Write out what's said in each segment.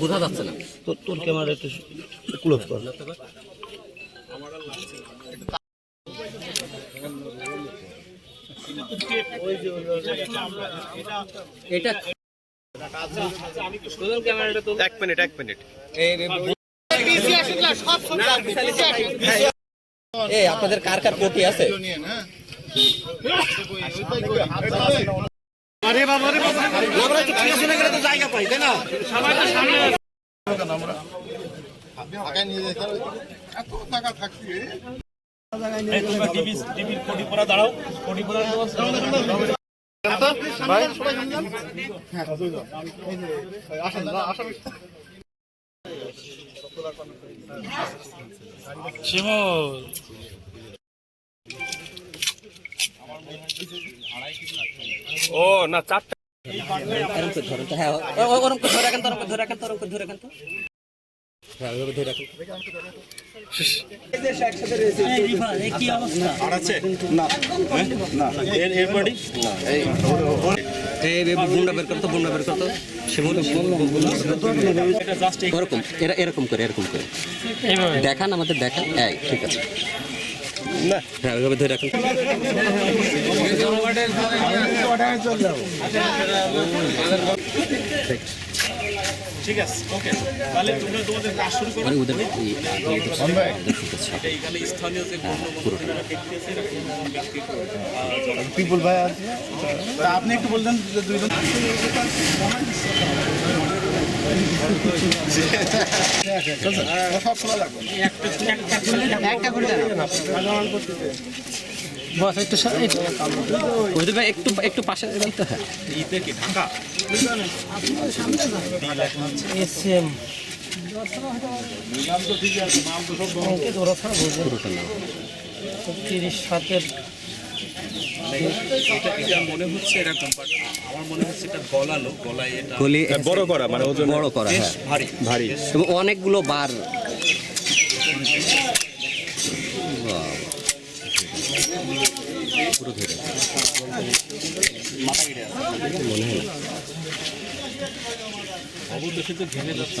বোঝা যাচ্ছে না? তোর তোর ক্যামেরা একটু ক্লোজ কর আপনাদের কার কার কপি আছে? দাঁড়াও না চারটা এরকম করে ধরেন তো ও- ওরকম করে তো ওরকম করে ধরে রাখেন তো ওরকম করে ধরে রাখেন তো হ্যাঁ ওইভাবে ধরে রাখেন আর আছে না না এর এরপরই এই এই বুমটা বের করতো বুমটা বের করতো শিমুল এটা জাস্ট ওরকম এরা এরকম করে এরকম করে। দেখান আমাদের দেখান। এই ঠিক আছে। না। হ্যাঁ ওইভাবে ধরে রাখেন। ঠিক আছে ওকে তাহলে তোমরা তোমাদের কাজ শুরু করো। মানে ওদের এই- এই- এই- ঠিক আছে এইখানে স্থানীয় যে গণ্যমান্য ব্যক্তি আছে এরকম ব্যক্তি পিপুল ভাই আছে? আপনি একটু বলতেন দুইজন বস একটু একটু একটু পাশে যাবেন তো? হ্যাঁ তিরিশ সাতের এটা এটা মনে হচ্ছে এরকম বাট আমার মনে হচ্ছে এটা গলালো গলায় এটা গলি বড় করা মানে ওজন বড় করা বেশ হ্যাঁ। ভারী। ভারী। এবং অনেকগুলো বার। পুরো ধরে মনে হয় না। অবদূষিত ঘেমে যাচ্ছে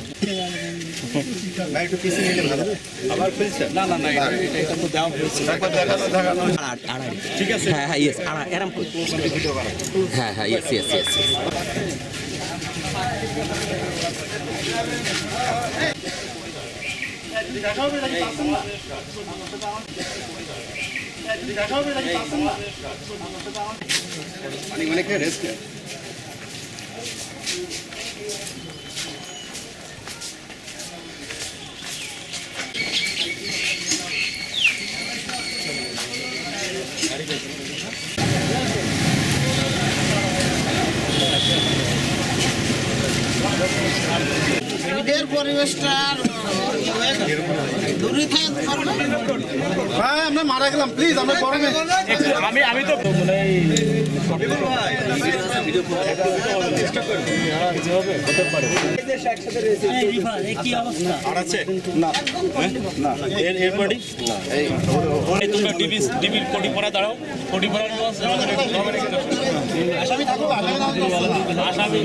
ঠিক আছে হ্যাঁ হ্যাঁ হ্যাঁ হ্যাঁ ইয়েস ইয়েস ইয়েস মানে কে রেস্ট ঈদের পরিবেশটা ভাই আমরা মারা গেলাম প্লিজ আমরা গরমে আমি আমি তো মানে আসামি।